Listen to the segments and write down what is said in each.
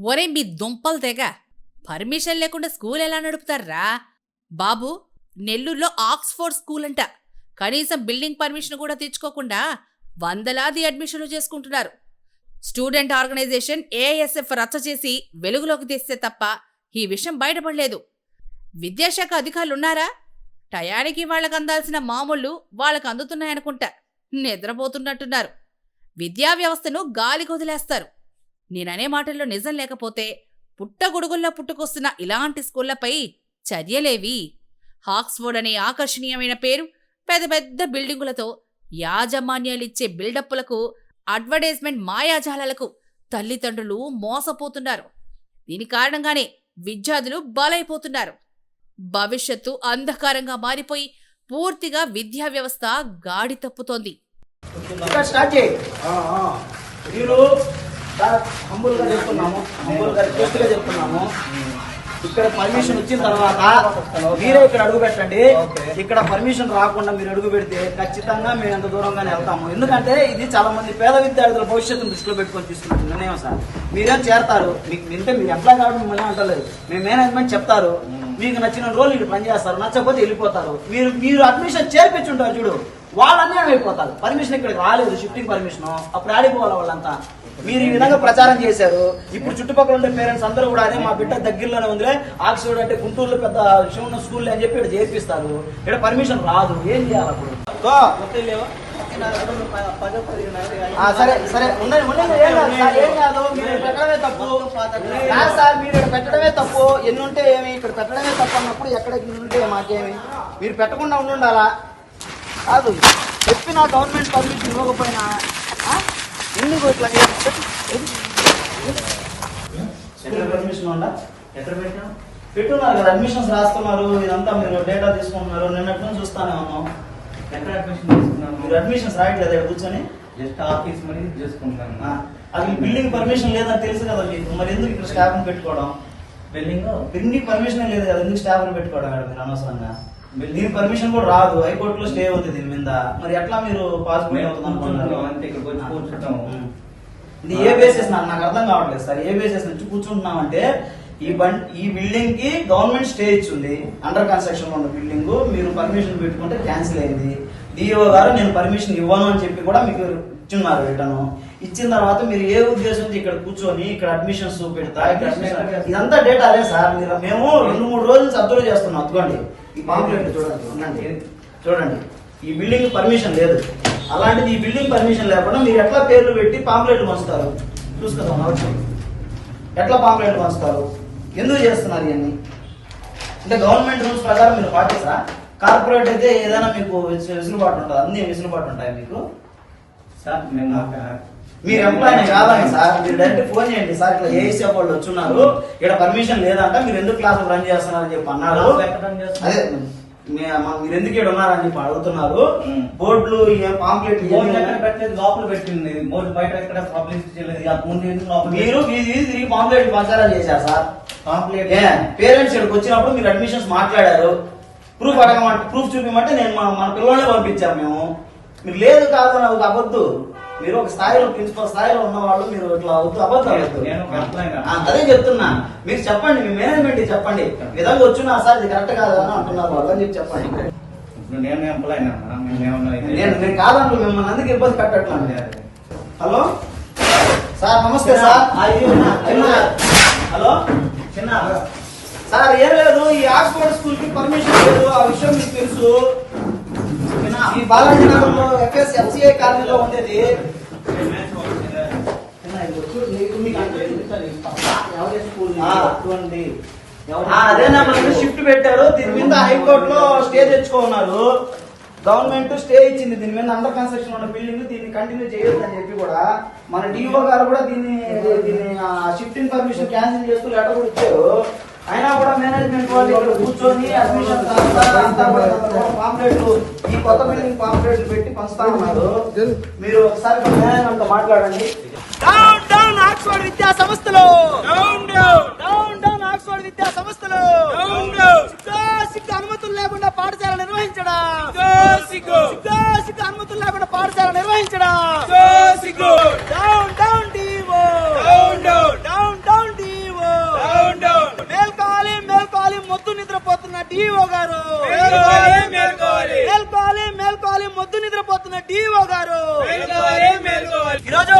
ఒరే మీ దుంపలు తెగ. పర్మిషన్ లేకుండా స్కూల్ ఎలా నడుపుతారా బాబు నెల్లూరులో ఆక్స్ఫోర్డ్ స్కూల్ అంట. కనీసం బిల్డింగ్ పర్మిషన్ కూడా తెచ్చుకోకుండా వందలాది అడ్మిషన్లు చేసుకుంటున్నారు. స్టూడెంట్ ఆర్గనైజేషన్ ఏఎస్ఎఫ్ రచ్చ చేసి వెలుగులోకి తెస్తే తప్ప ఈ విషయం బయటపడలేదు. విద్యాశాఖ అధికారులున్నారా? టయానికి వాళ్ళకు అందాల్సిన మామూళ్ళు వాళ్ళకు అందుతున్నాయనుకుంటా. నిద్రపోతున్నట్టున్నారు. విద్యా వ్యవస్థను గాలికి వదిలేస్తారు. నేననే మాటల్లో నిజం లేకపోతే పుట్టగొడుగుల్లో పుట్టుకొస్తున్న ఇలాంటి స్కూళ్ళపై చర్యలేవి. హాక్స్ఫోర్డ్ అనే ఆకర్షణీయమైన పేరు పెద్ద పెద్ద బిల్డింగులతో యాజమాన్యాలిచ్చే బిల్డప్పులకు అడ్వర్టైజ్మెంట్ మాయాజాలాలకు తల్లిదండ్రులు మోసపోతున్నారు. దీని కారణంగానే విద్యార్థులు బలైపోతున్నారు. భవిష్యత్తు అంధకారంగా మారిపోయి పూర్తిగా విద్యా వ్యవస్థ గాడి తప్పుతోంది. ఇక్కడ స్టార్ట్ చేయి మీరు హంబుల్గా చెప్తున్నాము. హంబుల్గా రిక్వెస్ట్గా చెప్తున్నాము. ఇక్కడ పర్మిషన్ వచ్చిన తర్వాత మీరే ఇక్కడ అడుగు పెట్టండి. ఇక్కడ పర్మిషన్ రాకుండా మీరు అడుగు పెడితే ఖచ్చితంగా మేము ఎంత దూరంగానే వెళ్తాము. ఎందుకంటే ఇది చాలా మంది పేద విద్యార్థుల భవిష్యత్తును దృష్టిలో పెట్టుకొని తీసుకుంటున్న నిర్ణయం సార్. మీరేం చేరతారు మీకు వింటే మీరు ఎట్లా కావడం మిమ్మల్ని అంటలేదు. మీ మేనేజ్మెంట్ చెప్తారు. మీకు నచ్చిన రోజులు ఇటు పనిచేస్తారు. నచ్చకపోతే వెళ్ళిపోతారు. మీరు మీరు అడ్మిషన్ చేర్పించుంటారు చూడు. వాళ్ళన్నీ అయిపోతారు పర్మిషన్ ఇక్కడికి రాలేదు షిఫ్టింగ్ పర్మిషన్ అప్పుడు ఆడిపోవాలి వాళ్ళంతా. మీరు ఈ విధంగా ప్రచారం చేశారు. ఇప్పుడు చుట్టుపక్కల ఉండే పేరెంట్స్ అందరూ కూడా అదే మా బిడ్డ దగ్గరలోనే ఉందిలే. ఆక్స్ఫర్డ్ అంటే గుంటూరులో పెద్ద విషయం ఉన్న స్కూల్ అని చెప్పి ఇక్కడ చేర్పిస్తారు ఇక్కడ పర్మిషన్ రాదు. ఏం చేయాలి అప్పుడు? సరే సరే. ఉండండి ఉండండి ఏం కాదు సార్, ఏం కాదు. మీరు పెట్టడమే తప్పు. సార్ మీరు ఇక్కడ పెట్టడమే తప్పు. ఎన్ని ఉంటే ఏమి? ఇక్కడ పెట్టడమే తప్పు అన్నప్పుడు ఎక్కడ ఉంటే మాకేమి? మీరు పెట్టకుండా ఉండాలా కాదు. చెప్పిన గవర్నమెంట్ పర్మిషన్ ఇవ్వకపోయినా? ఎందుకు ఇట్లా సెంట్రల్ పర్మిషన్ ఉందా? ఎక్కడ పెట్టున్నారు కదా అడ్మిషన్స్ రాస్తున్నారు. ఇదంతా మీరు డేటా తీసుకుంటున్నారు. నిన్నటి నుంచి చూస్తానే ఉన్నాం. ఎక్కడ అడ్మిషన్ తీసుకున్నాము మీరు అడ్మిషన్స్ రాయట్లేదు ఇక్కడ కూర్చొని? జస్ట్ ఆఫీస్ మనీ చేసుకుంటాను అది బిల్డింగ్ పర్మిషన్ లేదని తెలుసు కదా మీకు. మరి ఎందుకు ఇక్కడ స్టాఫ్ పెట్టుకోవడం? బిల్డింగ్ బిల్డింగ్ పర్మిషన్ లేదు కదా ఎందుకు స్టాఫ్ పెట్టుకోవడం మేడం మీరు అనవసరంగా? దీని పర్మిషన్ కూడా రాదు. హైకోర్టులో స్టే ఉంది దీని మీద. మరి ఎట్లా మీరు మేము అవుతుంది అనుకుంటున్నారు? అంతే ఇక్కడికి వచ్చి కూర్చుంటాము ఇది ఏ బేసిస్ నాకు నాకు అర్థం కావట్లేదు సార్. ఏ బేసిస్ నుంచి కూర్చుంటున్నాం అంటే ఈ బం ఈ బిల్డింగ్కి గవర్నమెంట్ స్టే ఇచ్చింది. అండర్ కన్స్ట్రక్షన్లో ఉన్న బిల్డింగ్ మీరు పర్మిషన్ పెట్టుకుంటే క్యాన్సిల్ అయింది. డిఓ గారు నేను పర్మిషన్ ఇవ్వను అని చెప్పి కూడా మీకు ఇచ్చున్నారు రిటర్న్. ఇచ్చిన తర్వాత మీరు ఏ ఉద్దేశంతో ఇక్కడ కూర్చొని ఇక్కడ అడ్మిషన్స్ పెడతా ఇక్కడ ఇదంతా డేటా అదే సార్. మీరు మేము రెండు మూడు రోజులు అబ్జర్వ్ చేస్తున్నాం. అదిగోండి ఈ పాంప్లెట్ చూడండి ఉండండి. చూడండి. ఈ బిల్డింగ్ పర్మిషన్ లేదు. అలాంటిది ఈ బిల్డింగ్ పర్మిషన్ లేకుండా మీరు ఎట్లా పేర్లు పెట్టి పాంప్లెట్లు పంచుతారు? చూసుకుందాం అవసరం ఎట్లా పాంప్లెట్లు పంచుతారు? ఎందుకు చేస్తున్నారు ఇవన్నీ? అంటే గవర్నమెంట్ రూల్స్ ప్రకారం మీరు పాటిస్తారా? కార్పొరేట్ అయితే ఏదైనా మీకు వెసులుబాటు ఉంటుంది? అన్ని వెసులుబాటు ఉంటాయి మీకు? సార్ మేము మీరు ఎంప్లాయీ కాదండి సార్. మీరు డైరెక్ట్ ఫోన్ చేయండి సార్. ఇట్లా ఏసీ వాళ్ళు వచ్చున్నారు. ఇక్కడ పర్మిషన్ లేదంట. మీరు ఎందుకు క్లాస్ రన్ చేస్తున్నారని చెప్పి అన్నారు? అదే మీరు ఎందుకు ఇక్కడ ఉన్నారని చెప్పి అడుగుతున్నారు. మ్మ్. బోర్డులు పాంప్లెట్ పెట్టలేదు లోపల పెట్టింది. బోర్డు బయట ఎక్కడ పబ్లిసిటీ చేయలేదు. ఆ మీరు వీధి తిరిగి పాంప్లెట్ ప్రచారం చేశారు సార్. కాంప్లీట్ ఏ పేరెంట్స్ ఇక్కడికి వచ్చినప్పుడు మీరు అడ్మిషన్స్ మాట్లాడారు. ప్రూఫ్ అడగమంటే ప్రూఫ్ చూపించమంటే నేను మన పిల్లల్ని పంపించాం మేము. మీరు లేదు కాదు అని ఒక అబద్దు మీరు ఒక స్థాయిలో ప్రిన్సిపల్ స్థాయిలో ఉన్న వాళ్ళు మీరు ఇట్లా వద్దు అబద్ధం వద్దు. నేను ఒక employee గా. ఆ, అదే చెప్తున్నా. మీరు చెప్పండి మీ మేనేజ్మెంట్ చెప్పండి. విధంగా వచ్చినా సార్ ఇది కరెక్ట్ కాదు అని అంటున్నారు వాళ్ళు అని చెప్పి చెప్పండి. నేను ఎంప్లాయ్ నేను నేను కాదంటూ మిమ్మల్ని అందుకు ఇబ్బంది పెట్టట్లేదు హలో? సార్ నమస్తే సార్. హలో? చిన్న సార్ ఏం లేదు. ఈ ఆక్స్ఫోర్డ్ స్కూల్కి పర్మిషన్ లేదు. ఆ విషయం మీకు తెలుసు. ఈ బాలాజీ నగర్లో ఎఫ్ఎస్ ఎఫ్సిఐ కాలనీలో ఉండేది. అదేనా మనకి షిఫ్ట్ పెట్టారు. దీని మీద హైకోర్టులో స్టే తెచ్చుకున్నారు గవర్నమెంట్ స్టే ఇచ్చింది. దీని మీద అండర్ కన్స్ట్రక్షన్ ఉన్న బిల్డింగ్ దీన్ని కంటిన్యూ చేయొద్దు అని చెప్పి కూడా మన డిఓ గారు కూడా దీన్ని దీన్ని షిఫ్టింగ్ పర్మిషన్ క్యాన్సిల్ చేస్తూ లెటర్ కూడా ఇచ్చారు. అయినా కూడా మేనేజ్మెంట్ వాళ్ళు ఇక్కడ కూర్చొని అడ్మిషన్ పాంప్లెట్లు ఈ కొత్త బిల్డింగ్ పాంప్లెట్లు పెట్టి పంచుతా ఉన్నారు. మీరు ఒకసారి మేనేజ్మెంట్తో మాట్లాడండి. డౌన్ డౌన్ ఆక్స్ఫర్డ్ విద్యా సంస్థలు. Down down down down Oxford విద్యా సంస్థలు. డౌన్ డౌన్ సిగ్గు అనుమతులు లేకుండా పాఠశాల నిర్వహించడం సిగ్గు సిగ్గు అనుమతులు లేకుండా పాఠశాల నిర్వహించడం down down DEO down down down down DEO గారు. మేల్కోవాలి, మేల్కోవాలి. మొద్దు నిద్రపోతున్న డిఓ గారు. ఈరోజు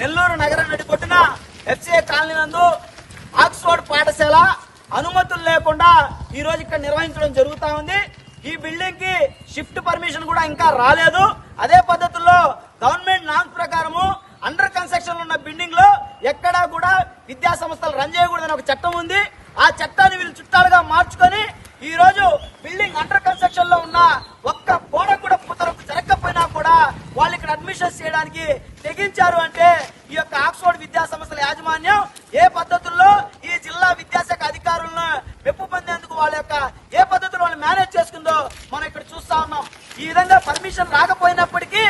నెల్లూరు నగరం నడిపొట్టున ఎఫ్సిఏ కాలనీ నందు ఆక్స్ఫోర్డ్ పాఠశాల అనుమతులు లేకుండా ఈ రోజు ఇక్కడ నిర్వహించడం జరుగుతా ఉంది. ఈ బిల్డింగ్కి షిఫ్ట్ పర్మిషన్ కూడా ఇంకా రాలేదు. అదే పద్ధతుల్లో గవర్నమెంట్ నామ్స్ ప్రకారము అండర్ కన్స్ట్రక్షన్ ఉన్న బిల్డింగ్లో ఎక్కడా కూడా విద్యా సంస్థలు రన్ చేయకూడదని ఒక చట్టం ఉంది. ఆ చట్టాన్ని వీళ్ళు చుట్టాలుగా మార్చుకొని ఈ రోజు బిల్డింగ్ అండర్ కన్స్ట్రక్షన్లో ఉన్న ఒక్క గోడ కూడా పూతలకు జరగకపోయినా కూడా వాళ్ళు ఇక్కడ అడ్మిషన్స్ చేయడానికి తెగించారు అంటే ఈ యొక్క ఆక్స్ఫోర్డ్ విద్యా సంస్థల యాజమాన్యం ఏ పద్ధతుల్లో ఈ జిల్లా విద్యాశాఖ అధికారులను మెప్పు పొందేందుకు వాళ్ళ యొక్క ఏ పద్ధతిలో వాళ్ళు మేనేజ్ చేసుకుందో మనం ఇక్కడ చూస్తా ఉన్నాం. ఈ విధంగా పర్మిషన్ రాకపోయినప్పటికీ